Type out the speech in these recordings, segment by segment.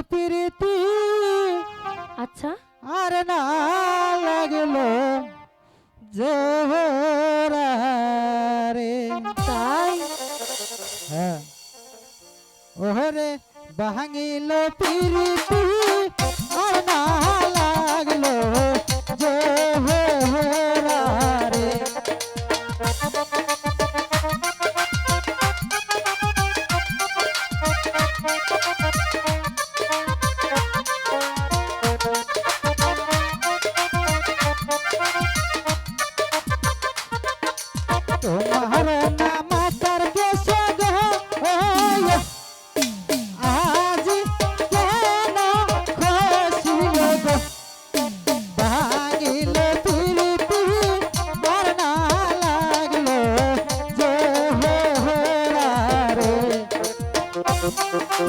প্রীতি। আচ্ছা। আর না লাগল যে রে তাই? হ্যাঁ। ওহরে ভাঙিল প্রীতি।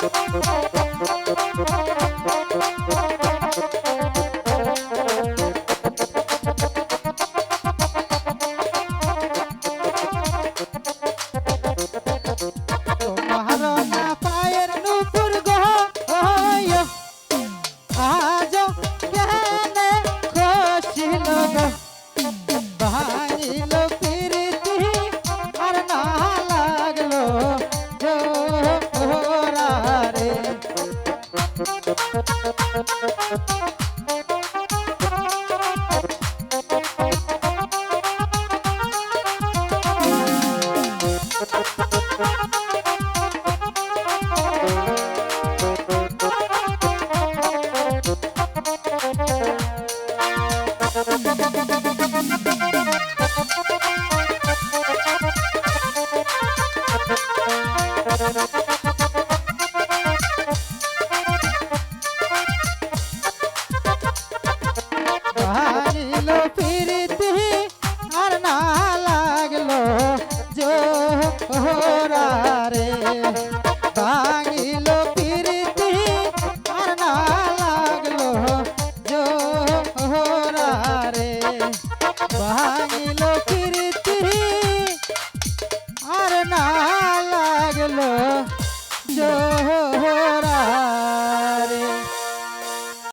Thank you.